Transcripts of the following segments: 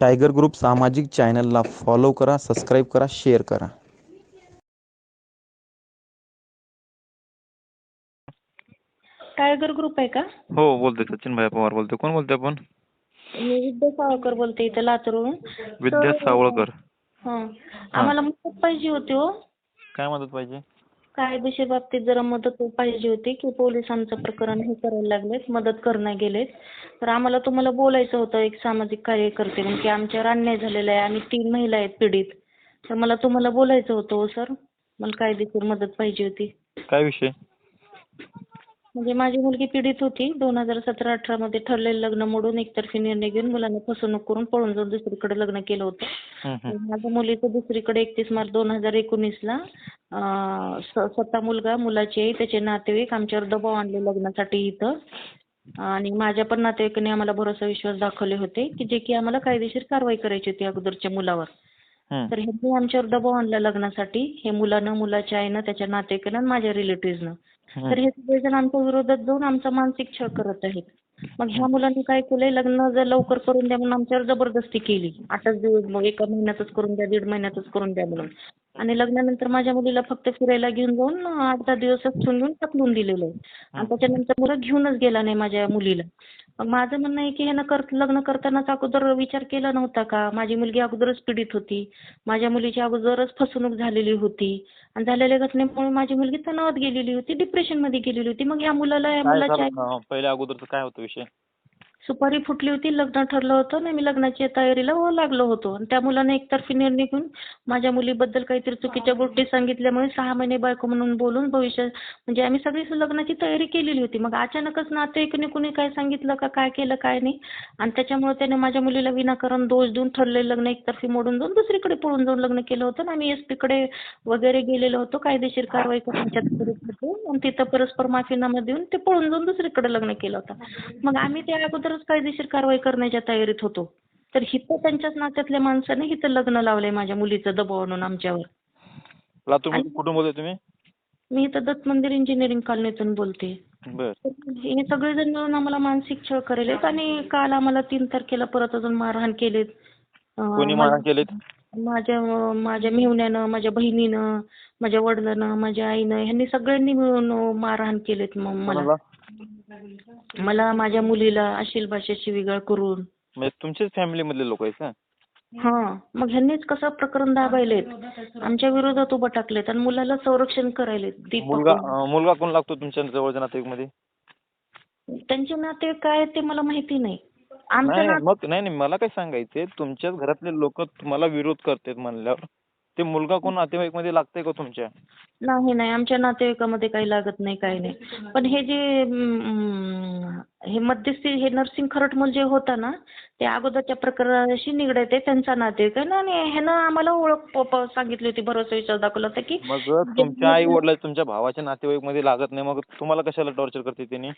Tiger group सामाजिक चॅनलला follow करा सबस्क्राईब करा शेअर करा. टायगर ग्रुप आहे का? हो बोलतोय सचिन भाई पवार बोलतोय. कोण बोलतोय आपण? मी विद्या सावळकर बोलते इथं लातूरहून. विद्या तर- सावळकर. हं. आम्हाला मदत पाहिजे होती हो. काय मदत पाहिजे? कायदेशीर बाबतीत जरा मदत पाहिजे होती की पोलिसांचं प्रकरण हे करायला लागलेत मदत करणं गेलेत. तर आम्हाला तुम्हाला बोलायचं होतं एक सामाजिक कार्यकर्ते म्हणून की आमच्यावर अन्याय झालेला आहे आम्ही तीन महिला आहेत पीडित. तर मला तुम्हाला बोलायचं होतं हो सर. मला कायदेशीर मदत पाहिजे होती. काय विषय? म्हणजे माझी मुलगी पीडित होती दोन हजार सतरा अठरामध्ये ठरलेलं लग्न मोडून एकतर्फी निर्णय घेऊन मुलांना फसवणूक करून पळून जाऊन दुसरीकडे लग्न केलं होतं. माझ्या मुलीचं दुसरीकडे एकतीस मार्च दोन हजार एकोणीसला स्वतः मुलगा मुलाची आई त्याचे नातेवाईक आमच्यावर दबाव आणले लग्नासाठी इथं आणि माझ्या पण नातेवाईकांनी आम्हाला भरोसा विश्वास दाखवले होते की जे की आम्हाला कायदेशीर कारवाई करायची होती अगोदरच्या मुलावर. तर ह्यांनी आमच्यावर दबाव आणला लग्नासाठी हे मुलानं मुलाच्या आईनं त्याच्या नातेवाईकांना आणि माझ्या रिलेटिव्हजनं हं. तर हे सगळेजण आमच्या विरोधात जाऊन आमचा मानसिक छळ करत आहेत. मग ह्या मुलांनी काय केलंय? लग्न जर लवकर करून द्या म्हणून आमच्यावर जबरदस्ती केली. आठच दिवस मग एका महिन्यातच करून द्या दीड महिन्यातच करून द्या म्हणून. आणि लग्नानंतर माझ्या मुलीला फक्त फिरायला घेऊन जाऊन आठ दहा दिवसच ठेवून टाकलून दिलेलं आहे. आणि त्याच्यानंतर मुलं घेऊनच गेला नाही माझ्या मुलीला. माझं म्हणणं आहे की ह्यानं कर लग्न करतानाच अगोदर विचार केला नव्हता का? माझी मुलगी अगोदरच पीडित होती. माझ्या मुलीची अगोदरच फसवणूक झालेली होती. आणि झालेल्या घटनेमुळे माझी मुलगी तणावात गेलेली होती डिप्रेशनमध्ये गेलेली होती. मग ह्या मुलाला या मुलाच्या अगोदरचं काय होतं विषय? सुपारी फुटली होती लग्न ठरलं होतं आणि मी लग्नाच्या तयारीला लागलो होतो. आणि त्या मुलानं एकतर्फी निर्णय घेऊन माझ्या मुलीबद्दल काहीतरी चुकीच्या गोष्टी सांगितल्यामुळे सहा महिने बायको म्हणून बोलून भविष्य म्हणजे आम्ही सगळी लग्नाची तयारी केलेली होती. मग अचानकच नातेवाईकांनी कुणी काय सांगितलं का काय केलं काय नाही. आणि त्याच्यामुळे त्याने माझ्या मुलीला विनाकारण दोष देऊन ठरलेलं लग्न एकतर्फी मोडून जाऊन दुसरीकडे पळून जाऊन लग्न केलं होतं. आणि आम्ही एसकडे वगैरे गेलेलो होतो. कायदेशीर कारवाई करण्याच्या आणि तिथं परस्पर माफीनामा देऊन ते पळून जाऊन दुसरीकडे लग्न केलं होतं. मग आम्ही त्या अगोदरच कायदेशीर कारवाई करण्याच्या तयारीत होतो. तर हिथं त्यांच्याच नात्यातल्या माणसाने हिथं लग्न लावलंय माझ्या मुलीचं दबाव आणून आमच्यावर. लातूर कुठून बोलतोय तुम्ही? मी इथं दत्त मंदिर इंजिनिअरिंग कॉलनीतून बोलते. हे सगळेजण मिळून आम्हाला मानसिक छळ करेलेत आणि काल आम्हाला तीन तारखेला परत अजून मारहाण केलेत. मारहाण केलेत? माझ्या माझ्या मेहुण्यानं माझ्या बहिणीनं माझ्या वडिलांनं माझ्या आईनं ह्यांनी सगळ्यांनी मिळून मारहाण केलेत मला. मला माझ्या मुलीला अश्लील भाषेत शिवीगाळ करून. म्हणजे तुमच्याच फॅमिली मधले लोक आहेत का? हा मग ह्यांनीच कसं प्रकरण दाबायलेत? आमच्या विरोधात उभं टाकलेत आणि मुलाला संरक्षण करायलेत दीपक मुलगा कोण लागतो तुमच्या जवळच्या नातेवाईकमध्ये त्यांचे नाते काय आहेत ते मला माहिती नाही. नाही नात मग नाही नाही मला काय सांगायचंय तुमच्याच घरातले लोक तुम्हाला विरोध करतात म्हणल्यावर. ते मुलगा कोण नातेवाईकमध्ये लागतंय का तुमच्या? नाही नाही. आमच्या नातेवाईकामध्ये काही लागत नाही काही नाही. पण हे जे हे मध्यस्थी हे नर्सिंग खरटमल जे होतं ना ते अगोदरच्या प्रकरणाशी निगडीत आहे. त्यांचा नातेवाईक आहे ना आणि ह्यानं आम्हाला ओळख प- प- सांगितली होती भरोसा विश्वास दाखवला होता की मग तुमच्या आई वडिला तुमच्या भावाच्या नातेवाईकमध्ये लागत नाही. मग तुम्हाला कशाला टॉर्चर करते त्यांनी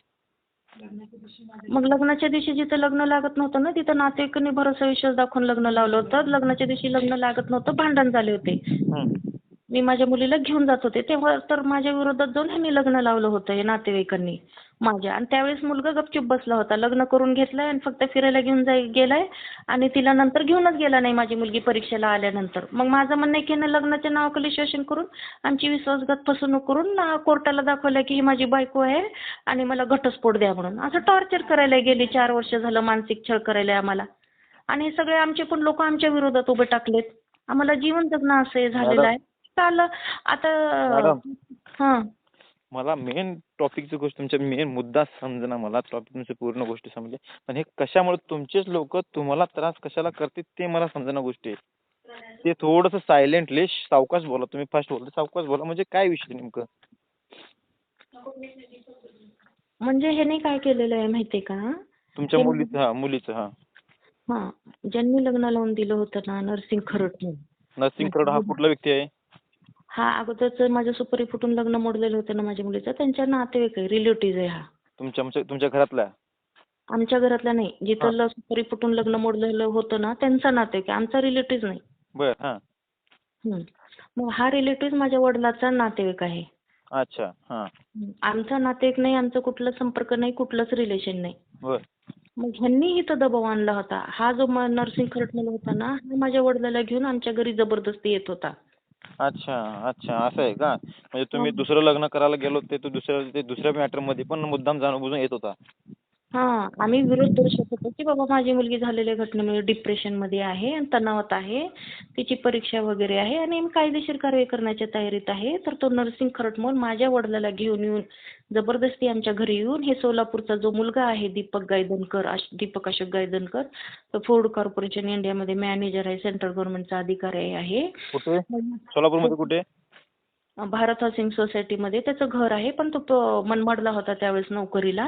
मग लग्नाच्या दिवशी जिथं लग्न लागत नव्हतं ना तिथं नातेवाईकांनी भरोसा विश्वास दाखवून लग्न लावलं होतं. लग्नाच्या दिवशी लग्न लागत नव्हतं भांडण झाले होते. मी माझ्या मुलीला घेऊन जात होते. तेव्हा तर माझ्या विरोधात जाऊन ह्यांनी लग्न लावलं होतं हे नातेवाईकांनी माझ्या. आणि त्यावेळेस मुलगा गपचूप बसला होता. लग्न करून घेतलंय आणि फक्त फिरायला घेऊन जाय गेलाय आणि तिला नंतर घेऊनच गेला नाही माझी मुलगी परीक्षेला आल्यानंतर. मग माझं म्हणणं आहे की ह्यानं लग्नाच्या नावाखाली शोषण करून आमची विश्वासघात फसवणूक करून कोर्टाला दाखवलं की ही माझी बायको आहे आणि मला घटस्फोट द्या म्हणून. असं टॉर्चर करायला गेली. चार वर्ष झालं मानसिक छळ करायला आम्हाला. आणि हे सगळे आमचे पण लोक आमच्या विरोधात उभे टाकलेत. आम्हाला जीवन जगणं असं हे झालेलं. आहे. चाललं आता मॅडम. हां. मला मेन टॉपिकची गोष्ट तुमचा मेन मुद्दा समजना मला. टॉपिक तुमची पूर्ण गोष्टी समजले पण हे कशामुळे तुमचेच लोक तुम्हाला त्रास कशाला करते ते मला समजना गोष्टी. ते थोडंसं सायलेंटली सावकाश बोला. तुम्ही फास्ट बोलता सावकाश बोला. म्हणजे काय विषय नेमकं? म्हणजे ह्याने काय केलेलं आहे माहितीये का? तुमच्या मुलीचं हा मुलीचं हा. हां. ज्यांनी लग्न लावून दिलं होतं ना नर्सिंग खरट नर्सिंग खरड हा कुठला व्यक्ती आहे? हा अगोदरच माझ्या सुपारी फुटून लग्न मोडलेलं होतं ना माझ्या मुलीचं. त्यांच्या नातेवाईक आहे रिलेटिव्ह आहे हा. तुमच्या तुमच्या- तुमच्या घरातला आमच्या घरातला नाही. जिथं ल- सुपारी फुटून लग्न मोडलेलं होतं ना त्यांचा नातेवाईक आहे. आमचा रिलेटिव्ह नाही. बर हा. हं. मग हा रिलेटिव्ह माझ्या वडिलाचा नातेवाईक आहे. अच्छा हा. आमचा नातेवाईक नाही आमचा कुठला संपर्क नाही कुठलंच रिलेशन नाही. बर. मग ह्यांनी इथं दबाव आणला होता. हा जो म- नर्सिंग खरटलेला होता ना हा माझ्या वडिलाला घेऊन आमच्या घरी जबरदस्ती येत होता. अच्छा अच्छा असं आहे का म्हणजे तुम्ही हो. दुसरं लग्न करायला गेलो ते तो दुसऱ्या ते दुसऱ्या मॅटरमध्ये पण मुद्दाम जाणून बुजून येत होता हा आम्ही विरोध दर्शवत होतो की बाबा माझी मुलगी झालेल्या घटनेमुळे डिप्रेशनमध्ये आहे आणि तणावात आहे तिची परीक्षा वगैरे आहे आणि मी कायदेशीर कारवाई करण्याच्या तयारीत आहे तर तो नर्सिंग खरटमोल माझ्या वडिलाला घेऊन येऊन जबरदस्ती आमच्या घरी येऊन हे सोलापूरचा जो मुलगा आहे दीपक गायदनकर दीपक अशोक गायदनकर तो फूड कॉर्पोरेशन इंडियामध्ये मॅनेजर आहे सेंट्रल गव्हर्नमेंटचा अधिकारी आहे. सोलापूरमध्ये कुठे? भारत हाऊसिंग सोसायटीमध्ये त्याचं घर आहे पण तो मनमाडला होता त्यावेळेस नोकरीला.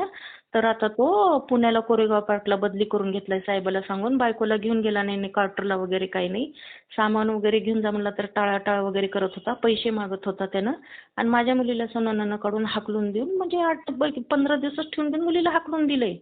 तर आता तो पुण्याला कोरेगाव पार्कला बदली करून घेतलाय साहेबाला सांगून. बायकोला घेऊन गेला नाही नाही क्वार्टरला वगैरे काही नाही. सामान वगैरे घेऊन जा म्हणला तर टाळाटाळ वगैरे करत होता पैसे मागत होता त्यानं. आणि माझ्या मुलीला सोनानं काढून हाकलून देऊन म्हणजे आठ पंधरा दिवसच ठेवून देऊन मुलीला हाकलून दिलंय.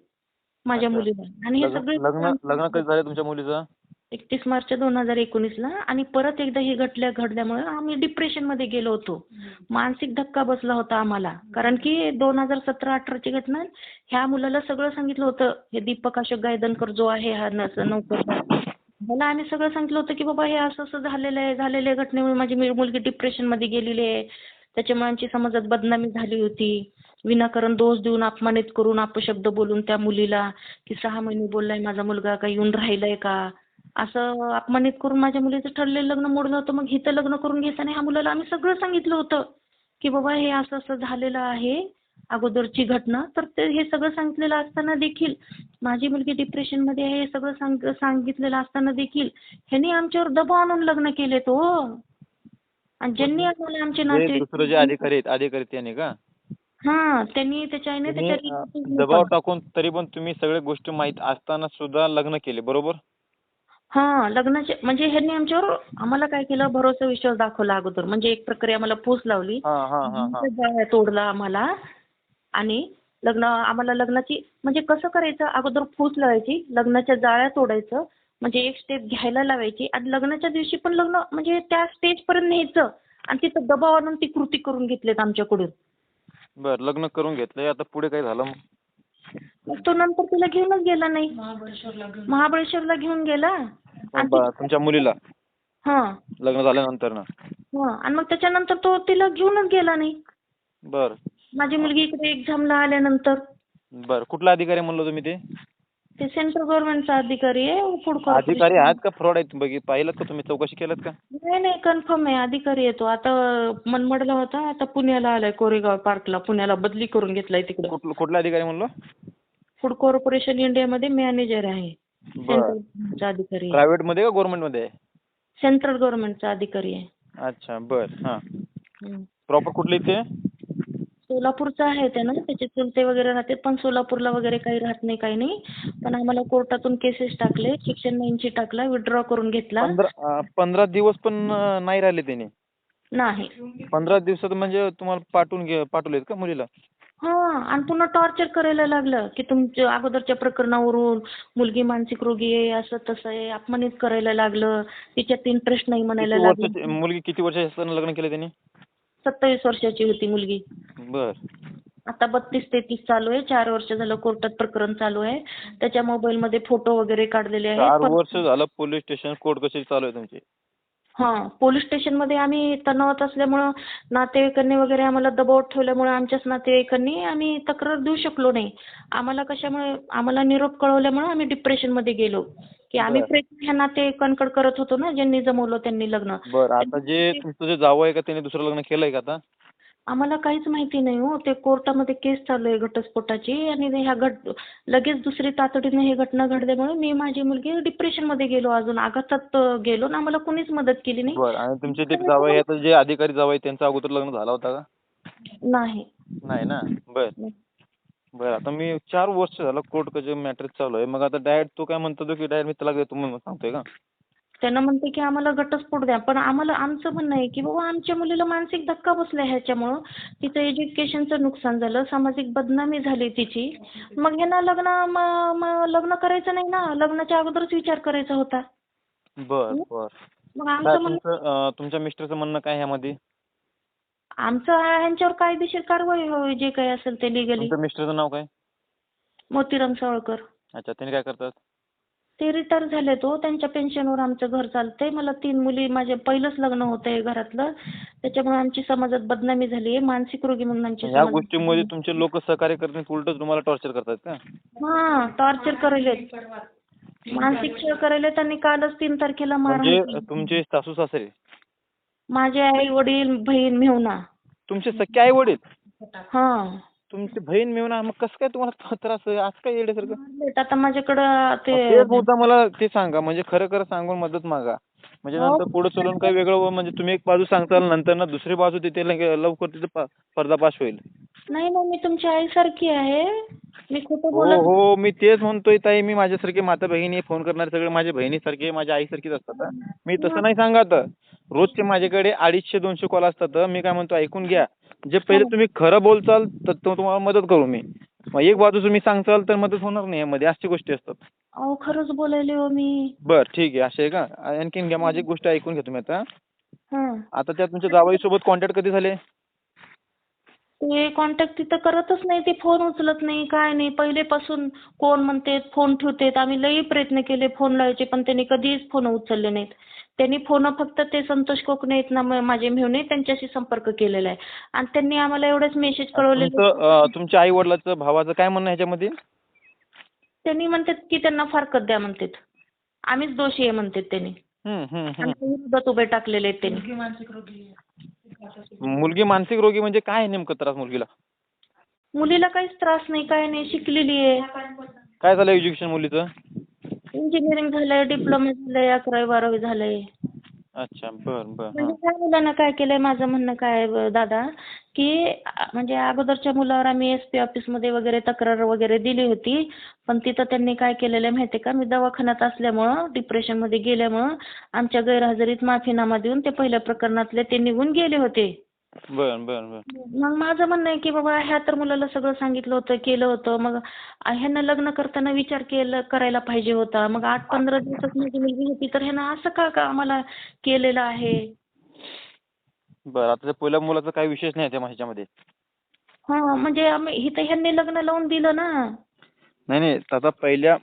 माझ्या. मुलीला. आणि हे सगळे लग्न कधी झालं तुमच्या मुलीचं? एकतीस मार्च दोन हजार एकोणीसला आणि परत एकदा ही घटल्या घडल्यामुळे आम्ही डिप्रेशनमध्ये गेलो होतो. मानसिक धक्का बसला होता आम्हाला. कारण की दोन हजार सतरा अठराची घटना ह्या मुलाला सगळं सांगितलं होतं. हे दीपक अशोक गायदनकर जो आहे हा नौकर. मला आम्ही सगळं सांगितलं होतं की बाबा हे असं असं झालेलं आहे झालेल्या घटनेमुळे माझी मुलगी डिप्रेशनमध्ये गेलेली आहे. त्याच्यामुळे आमची समाजात बदनामी झाली होती. विनाकारण दोष देऊन अपमानित करून अपशब्द बोलून त्या मुलीला की सहा महिने बोललाय माझा मुलगा काही येऊन राहिलाय का? असं अपमानित करून माझ्या मुलीचं ठरलेलं लग्न मोडलं होतं मग हिथं लग्न करून घेताना ह्या मुलाला आम्ही सगळं सांगितलं होतं की बाबा हे असं असं झालेलं आहे अगोदरची घटना. तर ते हे सगळं सांगितलेलं असताना देखील माझी मुलगी डिप्रेशनमध्ये आहे हे सगळं सांग सांगितलेलं असताना देखील ह्यांनी आमच्यावर दबाव आणून लग्न केले तो आणि ज्यांनी आम्हाला आमचे जे नाते दुसरं जे अधिकारी आहेत अधिकारी त्याने का? हा त्यांनी त्याच्या आईने त्याच्या दबाव टाकून तरी पण तुम्ही सगळ्या गोष्टी माहीत असताना सुद्धा लग्न केले बरोबर? हा लग्नाचे म्हणजे ह्यांनी आमच्यावर आम्हाला काय केलं? भरोसा विश्वास दाखवला अगोदर. म्हणजे एक प्रकारे आम्हाला फूस लावली. तोडला आम्हाला. आणि लग्न आम्हाला लग्नाची म्हणजे कसं करायचं? अगोदर फूस लावायची लग्नाच्या जाळ्या तोडायचं. म्हणजे एक स्टेप घ्यायला लावायची. आणि लग्नाच्या दिवशी पण लग्न म्हणजे त्या स्टेज पर्यंत न्यायचं. आणि तिथं दबाव आणून ती कृती करून घेतलीत आमच्याकडून. बर लग्न करून घेतलंय. आता पुढे काय झालं? मग मग तो नंतर तिला घेऊनच गेला नाही. महाबळेश्वरला घेऊन गेला. तुमच्या मुलीला? हा. लग्न झाल्यानंतर ना? हा. आणि मग त्याच्यानंतर तो तिला घेऊनच गेला नाही. बर. माझी मुलगी इकडे एक्झामला आल्यानंतर. बर. कुठला अधिकारी म्हणलं तुम्ही ते? ते सेंट्रल गव्हर्नमेंटचा अधिकारी आहे फूड अधिकारी आहेत का? फ्रॉड आहेत. बघी पाहिलं का तुम्ही? चौकशी केलं का? नाही नाही. कन्फर्म आहे. अधिकारी आहे तो. आता मनमाडला होता. आता पुण्याला आलाय कोरेगाव पार्कला पुण्याला बदली करून घेतलाय तिकडे. कुठला कुठला अधिकारी म्हणलो? फूड कॉर्पोरेशन इंडियामध्ये मॅनेजर आहे. बर. सेंट्रल अधिकारी आहे. प्रायव्हेटमध्ये का गव्हर्नमेंटमध्ये? सेंट्रल गव्हर्नमेंटचा अधिकारी आहे. अच्छा बर हा. हम्म. प्रॉपर कुठले ते सोलापूरचा आहे त्यानं त्याचे चुलते वगैरे राहते पण सोलापूरला वगैरे काही राहत नाही काही नाही. पण आम्हाला कोर्टातून केसेस टाकले सेक्शन नाईनची टाकला विड्रॉ करून घेतला. पंधरा अं, पंधरा दिवस पण अं, नाही राहिले त्याने? नाही. पंधरा दिवसात म्हणजे तुम्हाला पाठवून घे पाठवलेत का मुलीला? हा आणि पुन्हा टॉर्चर करायला लागलं की तुमच्या अगोदरच्या प्रकरणावरून मुलगी मानसिक रोगी आहे असं तसं आहे अपमानित करायला लागलं तिच्यात इंटरेस्ट नाही म्हणायला किती लागलं. वर्षाची मुलगी किती वर्षाची असताना लग्न केलं त्यांनी? सत्तावीस वर्षाची होती मुलगी. बर. आता बत्तीस तेहतीस चालू आहे चार वर्ष झालं कोर्टात प्रकरण चालू आहे. त्याच्या मोबाईलमध्ये फोटो वगैरे काढलेले आहेत. चार पण- वर्ष झालं पोलीस स्टेशन कोर्ट कशी चालू आहे तुमची. हा पोलीस स्टेशनमध्ये आम्ही तणावात असल्यामुळं नातेवाईकांनी वगैरे आम्हाला दबाव ठेवल्यामुळे आमच्याच नातेवाईकांनी आम्ही तक्रार देऊ शकलो नाही. आम्हाला कशामुळे आम्हाला निरोप कळवल्यामुळे आम्ही डिप्रेशनमध्ये गेलो. की आम्ही. प्रयत्न ह्या नातेवाईकांकडे करत होतो ना ज्यांनी जमवलं त्यांनी लग्न. बर आता जे तुमचं जे जावं आहे का त्याने दुसरं लग्न केलंय का आता? आम्हाला काहीच माहिती नाही हो. ते कोर्टामध्ये केस चालू आहे घटस्फोटाची आणि ह्या घट लगेच दुसरी तातडीने ही घटना घडल्यामुळे मी माझी मुलगी डिप्रेशनमध्ये गेलो अजून आघातात गेलो आणि आम्हाला कुणीच मदत केली नाही. बर आणि तुमचे ते जे अधिकारी जावं आहे त्यांचं अगोदर लग्न झालं होता का? नाही. नाही ना? बर. बर आता मी चार वर्ष झालं कोर्ट कचे मॅटर चालू आहे मग आता डायरेक्ट तू काय म्हणतो की डायरेक्ट मी त्याला देतो म्हणून सांगतोय का? त्यांना म्हणते की आम्हाला घटस्फोट द्या. पण आम्हाला आमचं म्हणणं आहे की बाबा आमच्या मुलीला मानसिक धक्का बसला ह्याच्यामुळं. तिचं एज्युकेशनचं नुकसान झालं सामाजिक बदनामी झाली तिची. मग ह्यांना लग्न लग्न करायचं नाही ना. लग्नाच्या अगोदरच विचार करायचा होता. बर बर. मग काय आमचं म्हणणं तुमचं अं, तुमच्या मिस्टरचं म्हणणं काय ह्यामध्ये? आमचं ह्यांच्यावर कायदेशीर कारवाई व्हावी जे काही असेल ते लिगली तुमच्या मिस्टरचं नाव काय? मोतीराम सावळकर. अच्छा त्यांनी काय करतात? ते रिटायर झाले तो. त्यांच्या पेन्शनवर आमचं घर चालतंय. मला तीन मुली माझे पहिलंच लग्न होतंय घरातलं. त्याच्यामुळे आमची समाजात बदनामी झाली आहे. मानसिक रोगी म्हणून आमची ह्या समाजात गोष्टीमध्ये तुमचे लोक सहकार्य करतात उलट तुम्हाला टॉर्चर करतात का? हा टॉर्चर करायलेत मानसिक छळ करायलेत आणि कालच तीन तारखेला मारहाण म्हणजे केली. तुमचे सासू सासरे? माझे आई वडील बहीण मेहुणा. तुमचे सख्खे आई वडील? हा. तुमची बहीण मिळून मग कसं काय तुम्हाला त्रास आज काय येण्यासारखं म्हणलेत आता माझ्याकडं ते मला ते सांगा म्हणजे खरं खरं सांगून मदत मागा. म्हणजे हो. नंतर पुढे चलून काही वेगळं म्हणजे तुम्ही एक बाजू सांगताल नंतर ना दुसरी बाजू तिथे लगे- लवकर तिथे प- पर्दाफाश होईल. नाही ना मी तुमची आईसारखी आहे. मी खोटं हो बोलत हो मी तेच म्हणतोय ताई मी माझ्यासारखे माता बहिणी फोन करणारे सगळे माझ्या बहिणीसारखे माझ्या आईसारखीच असतात हं. मी तसं नाही सांगत. रोजचे माझ्याकडे अडीचशे दोनशे कॉल असतात मी काय म्हणतो ऐकून घ्या. जे पहिले हो. तुम्ही खरं बोलचाल तर तो तुम्हाला मदत करू मी. मग एक बाजू तुम्ही सांगचाल तर मदत होणार नाही यामध्ये. अशा गोष्टी असतात. अहो खरंच बोलायले हो मी. बर ठीक आहे. असे आहे का? आणखीन घ्या. माझी एक गोष्ट ऐकून घ्या तुम्ही आता. हा. आता त्या तुमच्या जावईसोबत कॉन्टॅक्ट कधी झाले? ते कॉन्टॅक्ट तिथं करतच नाही. ते फोन उचलत नाही. काय नाही. पहिलेपासून कोण म्हणते फोन ठेवतेत. आम्ही लई प्रयत्न केले फोन लावायचे पण त्यांनी कधीच फोन उचलले नाहीत. त्यांनी फोन फक्त ते संतोष कोकणे आहेत ना म- माझे मेहुणे त्यांच्याशी संपर्क केलेला आहे. आणि त्यांनी आम्हाला एवढेच मेसेज कळवले तुमच्या आई वडिलाचं भावाचं काय म्हणणं आहे ह्याच्यामध्ये? त्यांनी म्हणतात की त्यांना फारकत द्या म्हणतात. आम्हीच दोषी आहे म्हणतात त्यांनी. हम्म, हम्म, हम्म. आमच्या विरोधात उभे टाकलेले आहेत त्यांनी. मुलगी मानसिक रोगी म्हणजे काय नेमकं त्रास मुलगीला? मुलीला काहीच त्रास नाही काय नाही शिकलेली आहे. काय झालं एज्युकेशन मुलीचं? इंजिनिअरिंग झालंय डिप्लोमा झालंय अकरावी बारावी झालंय. अच्छा बर बर म्हणजे त्या मुलानं काय केलंय माझं म्हणणं काय आहे दादा की म्हणजे अगोदरच्या मुलावर आम्ही एस पी ऑफिसमध्ये वगैरे तक्रार वगैरे दिली होती पण तिथं त्यांनी काय केलेलं आहे माहिती आहे का? मी दवाखान्यात असल्यामुळं डिप्रेशनमध्ये गेल्यामुळं आमच्या गैरहजेरीत माफीनामा देऊन ते पहिल्या प्रकरणातले ते निघून गेले होते. बर बर बर. मग माझं म्हणणं आहे की बाबा ह्या तर मुलाला सगळं सांगितलं होतं केलं होतं. मग ह्यानं लग्न करताना विचार केला करायला पाहिजे होता. मग आठ पंधरा दिवसात माझी मुलगी होती तर ह्यानं असं का का आम्हाला केलेलं आहे? बर आता त्या पहिल्या मुलाचा काही विशेष नाही त्या ह्याच्यामध्ये हा म्हणजे आम्ही इथं ह्यांनी लग्न लावून दिलं ना. नाही नाही. आता पहिल्या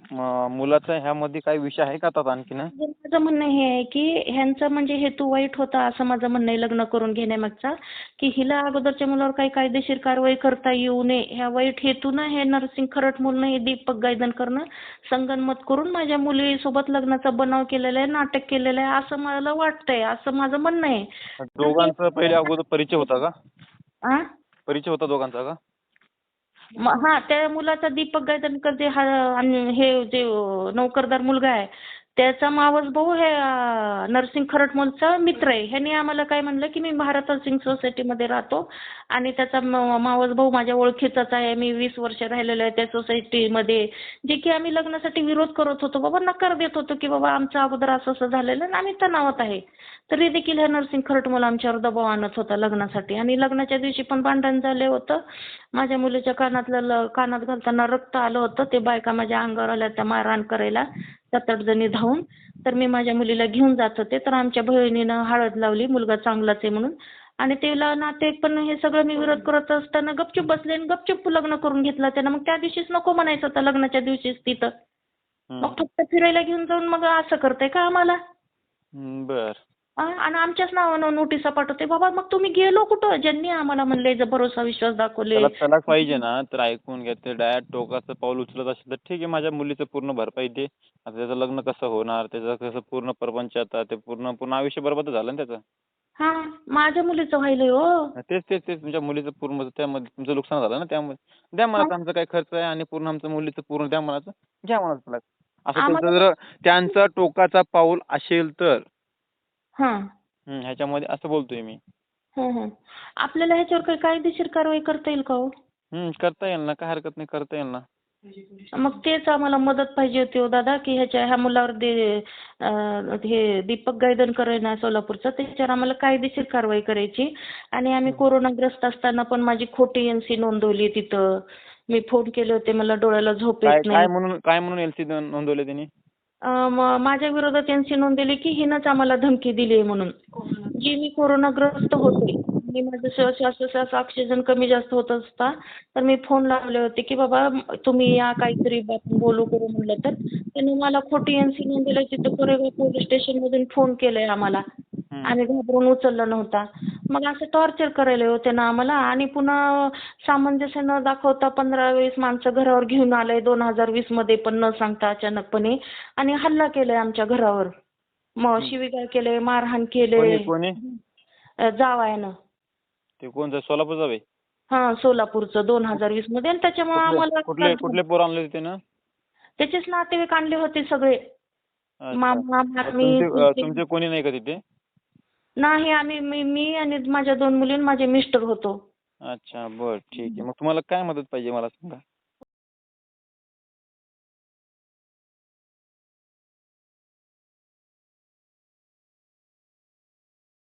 मुलाचा ह्यामध्ये काही विषय आहे का आता आणखीन? म्हणजे माझं म्हणणं हे आहे की ह्यांचा म्हणजे हेतू वाईट होता असं माझं म्हणणं आहे लग्न करून घेण्यामागचा. की हिला अगोदरच्या मुलावर काही कायदेशीर कारवाई करता येऊ नये ह्या वाईट हेतूनं हे नरसिंग खरटमूलनं हे दीपक गायदनकरनं संगनमत करून माझ्या मुलीसोबत लग्नाचा बनाव केलेला आहे नाटक केलेलं आहे असं मला वाटतंय असं माझं म्हणणं आहे. दोघांचा पहिले अगोदर परिचय होता का? परिचय होता दोघांचा का? हा त्या मुलाचा दीपक गायदनकर जे हा हे जे नोकरदार मुलगा आहे त्याचा मावस भाऊ हे नरसिंग खरटमोलचा मित्र आहे. ह्याने आम्हाला काय म्हणलं की मी भारत नर्सिंग सोसायटीमध्ये राहतो आणि त्याचा मावस भाऊ माझ्या ओळखीचाच आहे. मी वीस वर्ष राहिलेलो आहे त्या सोसायटीमध्ये. जे की आम्ही लग्नासाठी विरोध करत होतो. बाबा नकार देत होतो की बाबा आमचं अगोदर असं असं झालेलं आणि आम्ही तणावात आहे. तरी देखील ह्या नरसिंग खरटमोल आमच्यावर दबाव आणत होता लग्नासाठी. आणि लग्नाच्या दिवशी पण भांडण झाले होतं. माझ्या मुलीच्या कानातलं कानात घालताना रक्त आलं होतं. ते बायका माझ्या अंगावर आल्या त्या मारहाण करायला. सात आठ जणी धावून तर मी माझ्या मुलीला घेऊन जात होते. तर आमच्या बहिणीनं हळद लावली मुलगा चांगलाच आहे म्हणून. आणि त्याला नाते पण हे सगळं मी विरोध करत असताना गपचूप बसले आणि गपचूप लग्न करून घेतलं त्यानं. मग त्या दिवशीच नको म्हणायचं होतं लग्नाच्या दिवशीच तिथं. मग फक्त फिरायला घेऊन जाऊन मग असं करतंय का आम्हाला? बर. आ, आणि आमच्याच नावानं नोटिसा पाठवते. बाबा मग तुम्ही गेलो कुठं? ज्यांनी आम्हाला म्हणले ज- भरोसा विश्वास दाखवले. त्याला तलाक पाहिजे ना तर ऐकून घ्या ते डायरेक्ट टोकाचं पाऊल उचलत असेल तर ठीक आहे माझ्या मुलीचं पूर्ण भरपाई दे. आता त्याचं लग्न कसं होणार? त्याचं कसं पूर्ण प्रपंच आता ते पूर्ण पूर्ण आयुष्य बरबाद झालं ना त्याचं? हा माझ्या मुलीचं व्हायलंय हो. तेच तेच तेच तुमच्या मुलीचं पूर्ण त्यामध्ये तुमचं नुकसान झालं ना त्यामध्ये द्या मला आमचा काय खर्च आहे आणि पूर्ण आमच्या मुलीचं पूर्ण द्या मला घ्या मला तलाक. असं आम्हाला- त्यांचं जर त्यांचा टोकाचा पाऊल असेल तर. हा. ह्याच्यामध्ये असं बोलतोय मी. हं, हं. आपल्याला ह्याच्यावर काही कायदेशीर कारवाई करता येईल का हो? करता येईल ना. काय हरकत नाही करता येईल ना. मग तेच आम्हाला मदत पाहिजे होती हो दादा की ह्याच्या ह्या मुलावर दे अं, हे दीपक गायदनकर आहे ना सोलापूरचं त्याच्यावर आम्हाला कायदेशीर कारवाई करायची. आणि आम्ही कोरोनाग्रस्त असताना पण माझी खोटी एन सी नोंदवली तिथं. मी फोन केले होते मला डोळ्याला झोप काय येत काय नाही. म्हणून काय म्हणून एल सी नोंदवले त्यांनी माझ्या विरोधात एन सी नोंदवली की हिनंच आम्हाला धमकी दिली आहे म्हणून. जी मी कोरोनाग्रस्त होते मी माझं श्वास श्वासोश्वास ऑक्सिजन कमी जास्त होत असता तर मी फोन लावले होते की बाबा तुम्ही या काहीतरी बोलू करू म्हणलं तर. त्यांनी मला खोटी एन सी नोंदवली तिथं कोरेगाव पोलीस स्टेशनमधून फोन केलाय आम्हाला. आम्ही घाबरून उचलला नव्हता. मग असं टॉर्चर करायला होते ना आम्हाला. आणि पुन्हा सामंजस्य न दाखवता पंधरा वीस माणसं घरावर घेऊन आलंय. दोन हजार वीसमध्ये पण न सांगता अचानकपणे. आणि हल्ला केलाय आमच्या घरावर. मग शिवीगाळ केले मारहाण केले कोणी कोणी? जावायनं. ते कोणतं? सोलापूर जावे हा सोलापूरचं. दोन हजार वीसमध्ये. आणि त्याच्यामुळे आम्हाला कुठले कुठले पोर आणले होते ना? त्याचेच नातेवाईक आणले होते सगळे. मामा मामी तुमचे कोणी नाही का तिथे? नाही आम्ही मी मी आणि माझ्या दोन मुली आणि माझे मिस्टर होतो. अच्छा बर ठीक आहे. मग तुम्हाला काय मदत पाहिजे मला सांगा?